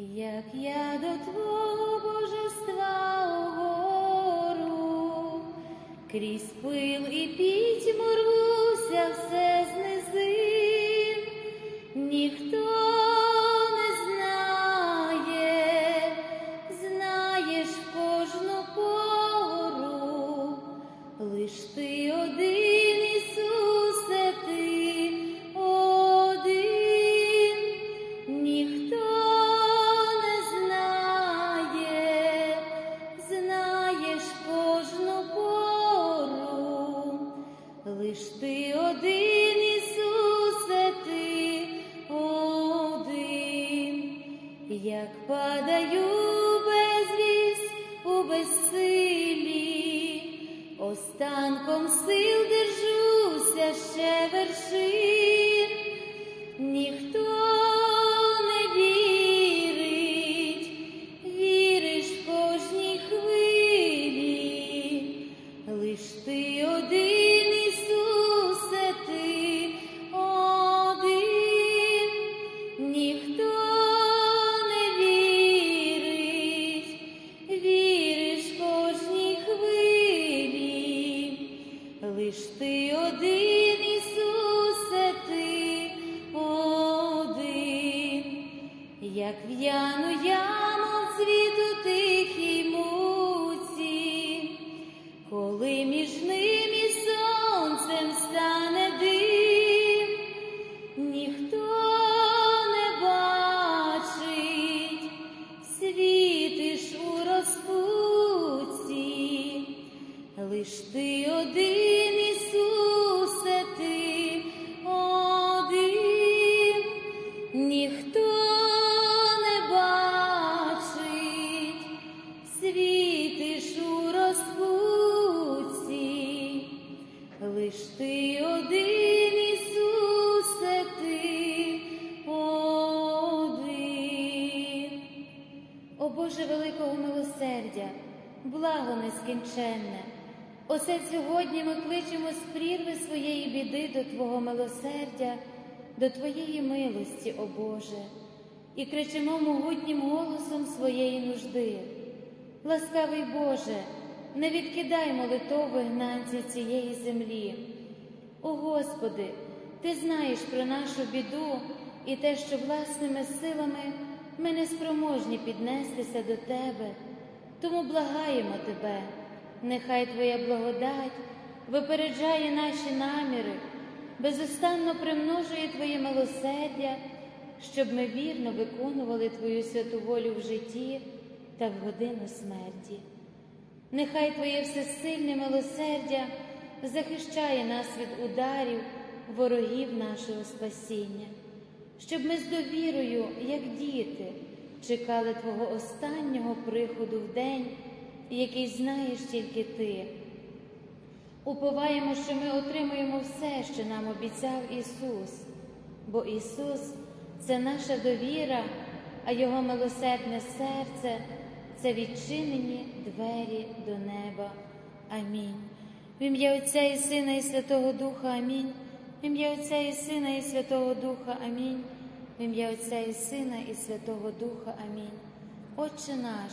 як я до Твого божества угору, крізь пил і пітьму рвуся все з низин, ніхто в'яну яму світу тихій нескінченне. Оце сьогодні ми кличемо з прірви своєї біди до Твого милосердя, до Твоєї милості, о Боже, і кричимо могутнім голосом своєї нужди. Ласкавий Боже, не відкидай молитов вигнанців цієї землі. О Господи, Ти знаєш про нашу біду і те, що власними силами ми не спроможні піднестися до Тебе, тому благаємо Тебе, нехай Твоя благодать випереджає наші наміри, безустанно примножує Твоє милосердя, щоб ми вірно виконували Твою святу волю в житті та в годину смерті. Нехай Твоє всесильне милосердя захищає нас від ударів, ворогів нашого спасіння, щоб ми з довірою, як діти, чекали Твого останнього приходу в день, який знаєш тільки Ти. Уповаємо, що ми отримуємо все, що нам обіцяв Ісус, бо Ісус це наша довіра, а Його милосердне серце це відчинені двері до неба. Амінь. В ім'я Отця і Сина, і Святого Духа Амінь. В ім'я Отця і Сина, і Святого Духа Амінь. В ім'я Отця і Сина, і Святого Духа Амінь. Отче наш,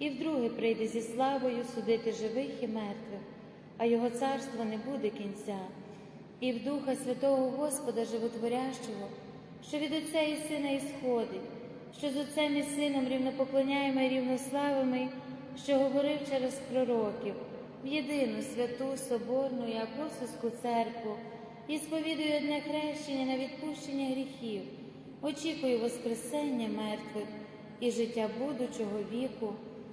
і вдруге прийде зі славою судити живих і мертвих, а його царство не буде кінця, і в Духа Святого Господа Животворящого, що від Отця і Сина ісходить, що з Отцем і Сином рівнопоклоняємо і рівнославимо, що говорив через пророків, в єдину святу Соборну і апостольську церкву, і сповідую одне хрещення на відпущення гріхів, очікую Воскресення мертвих і життя будучого віку.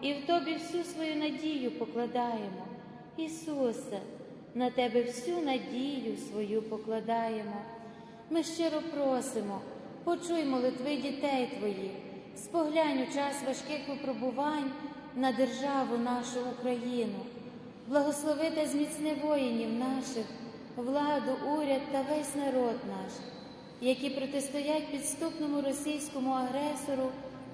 і в Тобі всю свою надію покладаємо. Ісусе, на Тебе всю надію свою покладаємо. Ми щиро просимо, почуй молитви дітей Твоїх, споглянь у час важких випробувань на державу нашу Україну, благослови та зміцни воїнів наших, владу, уряд та весь народ наш, які протистоять підступному російському агресору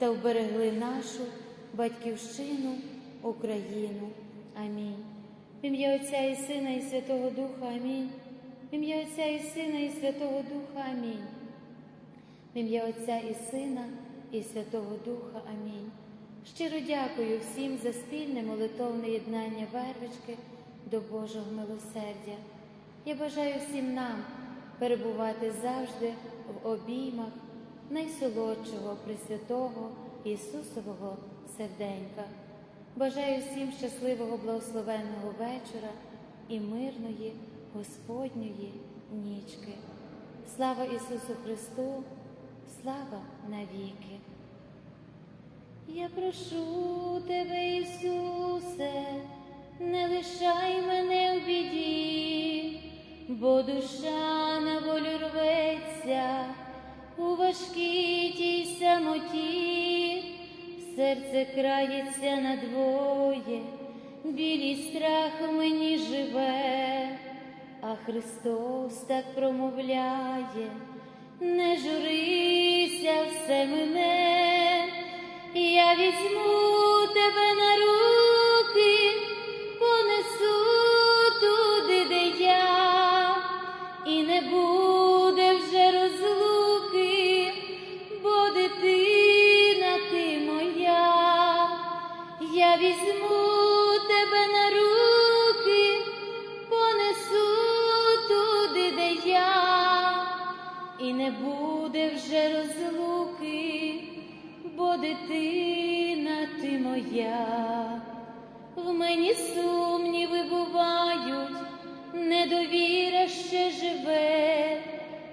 та вберегли нашу батьківщину, Україну. Амінь. В ім'я Отця і Сина, і Святого Духа Амінь. В ім'я Отця і Сина, і Святого Духа Амінь. В ім'я Отця і Сина, і Святого Духа Амінь. Щиро дякую всім за спільне молитовне єднання вервички до Божого милосердя. Я бажаю всім нам перебувати завжди в обіймах найсолодшого Пресвятого Ісусового серденька. Бажаю всім щасливого благословенного вечора і мирної Господньої нічки. Слава Ісусу Христу, слава навіки! Я прошу тебе, Ісусе, не лишай мене в біді, бо душа на волю рветься важкій тій самоті, серце крається надвоє, білий страх у мені живе, а Христос так промовляє, не журися все мене, я візьму тебе на руку. ще живе,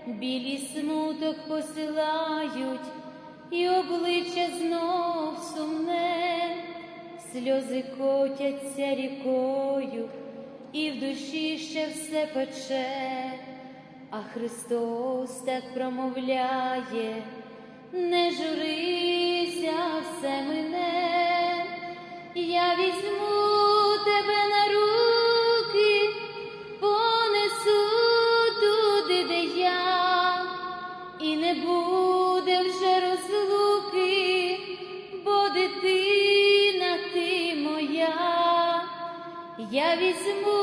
білі смуток посилають, і обличчя знов сумне, сльози котяться рікою, і в душі ще все пече, а Христос так промовляє, не журися все мене, я візьму. 말씀을